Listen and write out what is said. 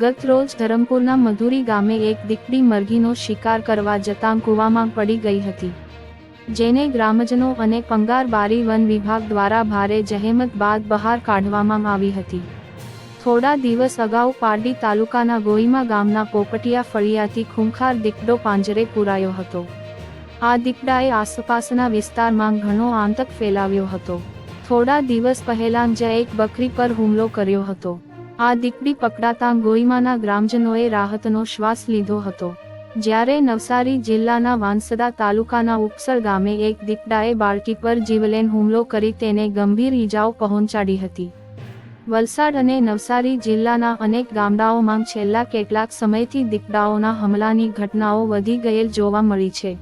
ગત રોજ ધરમપુરના મધુરી ગામે એક દીકડી મરઘીનો શિકાર કરવા જતાં કૂવામાં પડી ગઈ હતી. જેને ગ્રામજનો અને પંગારબારી વન વિભાગ દ્વારા ભારે જહેમત બાદ બહાર કાઢવામાં આવી હતી. થોડા દિવસ અગાઉ પારડી તાલુકાના ગોઈમા ગામના પોપટિયા ફળિયાથી ખૂંખાર દીકડો પાંજરે પૂરાયો હતો. આ દીકડાએ આસપાસના વિસ્તારમાં ઘણો આતંક ફેલાવ્યો હતો. થોડા દિવસ પહેલાં જ એક બકરી પર હુમલો કર્યો હતો. આ દીકડી પકડાતા ગોઈમાના ગ્રામજનોએ રાહતનો શ્વાસ લીધો હતો. જ્યારે નવસારી જિલ્લાના વાંસદા તાલુકાના ઉપસર ગામે એક દીકડાએ બાળકી પર જીવલેન હુમલો કરી તેને ગંભીર ઈજાઓ પહોંચાડી હતી. વલસાડ અને નવસારી જિલ્લાના અનેક ગામડાઓમાં છેલ્લા કેટલાક સમયથી દીકડાઓના હમલાની ઘટનાઓ વધી ગયેલ જોવા મળી છે.